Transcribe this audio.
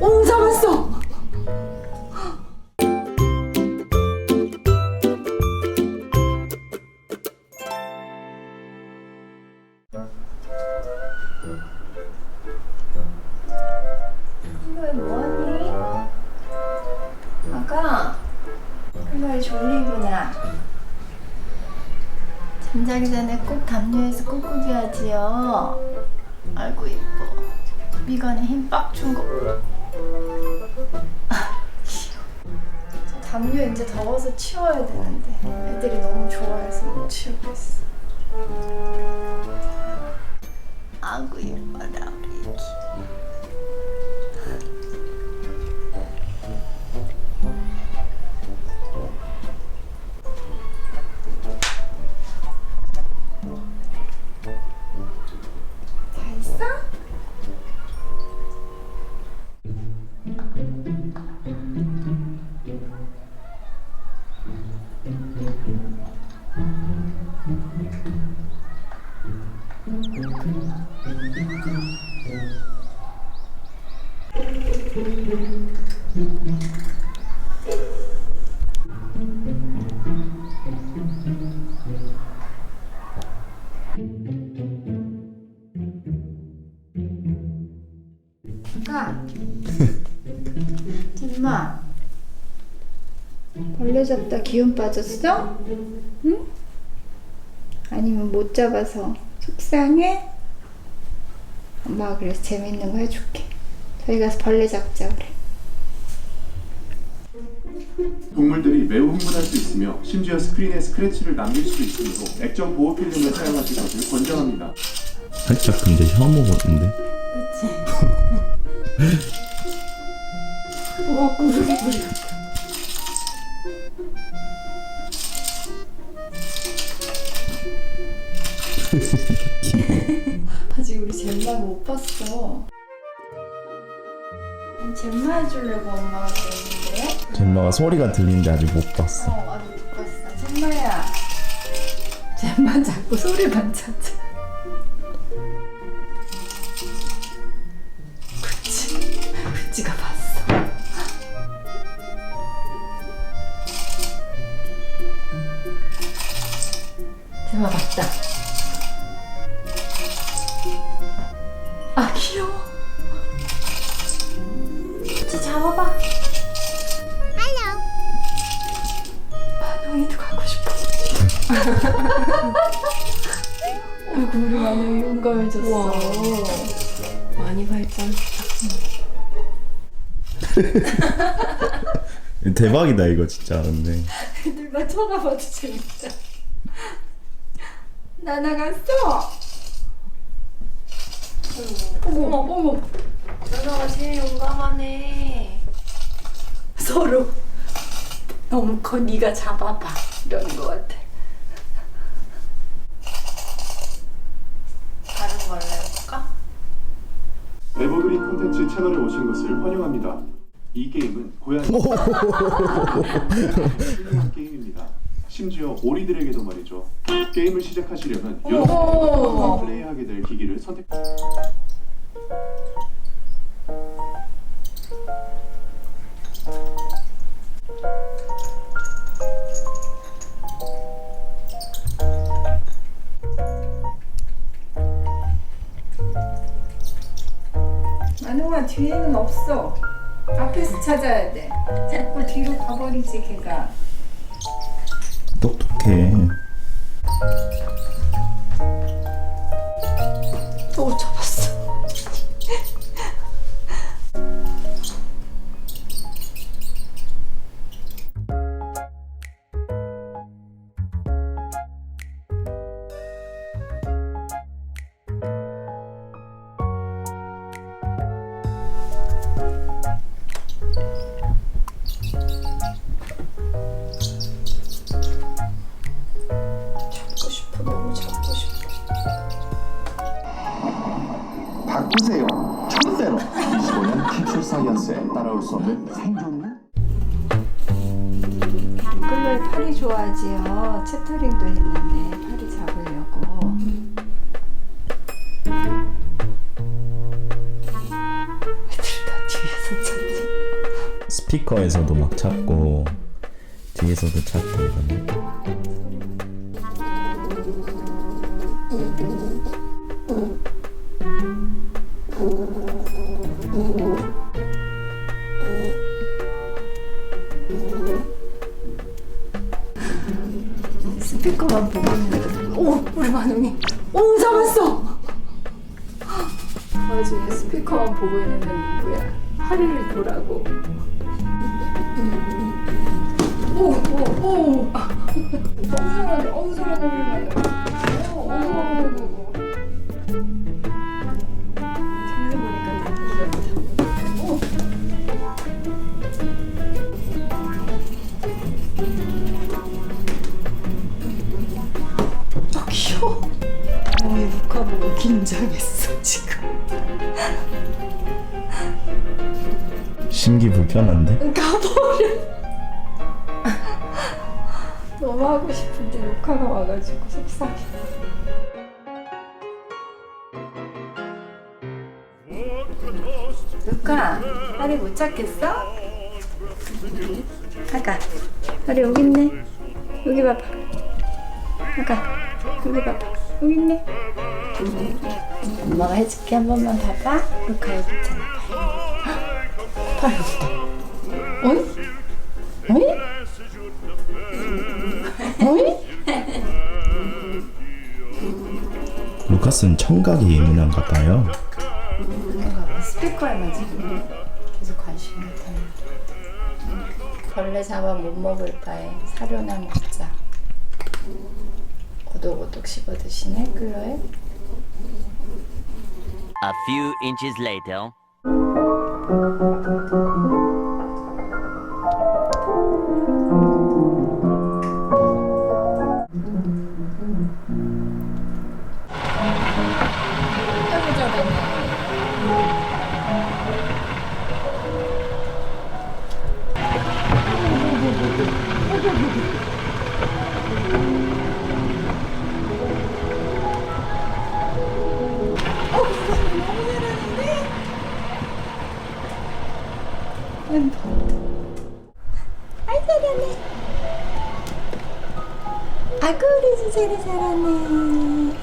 오 잡았어. 졸리구나. 잠자기 전에 꼭 담요에서 꾹꾹이 하지요. 아이고 이뻐. 미간에 힘 빡 준 거. 담요 이제 더워서 치워야 되는데 애들이 너무 좋아해서 못 치우고 있어. 아이고 이뻐라 우리 가. 엄마. 벌레 잡다 기운 빠졌어? 응? 아니면 못 잡아서 속상해? 엄마가 그래서 재밌는 거 해줄게. 저희 가서 벌레 잡자 그래. 동물들이 매우 흥분할 수 있으며 심지어 스크린에 스크래치를 남길 수도 있으므로 액정 보호 필름을 사용하실 것을 권장합니다. 살짝 근데 혐오 같은데? 와 구르기 구 못 봤어. 잼마 해주려고 엄마가 그랬는데. 젠마가 소리가 들리는데 아직 못 봤어. 어, 아직 못 봤어. 잼마야. 잼마 자꾸 소리만 찾아. 그치. 그치가 봤어. 잼마 봤다. 그치, 잡아봐. 만영이도 가고 싶어. 아이고 우리 만영이 용감해졌어. 와. 많이 발전했다. 대박이다 이거 진짜 근데. 애들만 쳐다봐도 재밌다. 나 나갔어. 어머 어머 누나가 제일 용감하네. 서로 너무 커 네가 잡아봐 이러는 것 같아. 다른 걸로 해볼까? 에버그린 콘텐츠 채널에 오신 것을 환영합니다. 이 게임은 고양이 훌륭한 게임입니다. 심지어 오리들에게도 말이죠. 게임을 시작하시려면 여러분이 플레이하게 될 기기를 선택. 없어. 앞에서 찾아야 돼. 자꾸 뒤로 가버리지 걔가. 똑똑해. 금을 팔이 좋아하지요. 채터링도 했는데 팔이 잡으려고. 스피커에서도 막 찾고 뒤에서도 찾고 이러네. 스피커만 보고 있는데 오 우리 만웅이 오 잡았어. 와중에 스피커만 보고 있는 애는 누구야? 하리를 보라고. 오오오. 엉성하네 우리 만웅 긴장했어 지금. 심기 불편한데? 가버려. 너무 하고 싶은데 루카가 와가지고 속상해. 루카, 하리 못 찾겠어? 아까 하리 여기 있네. 여기 봐봐. 아까 여기 봐봐. 여기 있네. 엄마가 해줄게 한 번만 봐봐. 루카 여기 있잖아. 팔 여기다. 어이? 어이? 어이? 루카스는 청각이 예민한가 봐요. 스피커에만 지금 계속 관심이 있다는 벌레 잡아 못 먹을 바에 사료나 먹자. 오독오독 씹어 드시네 클로에. A few inches later. 아이 잘하네. 아구 우리 진짜로 잘하네.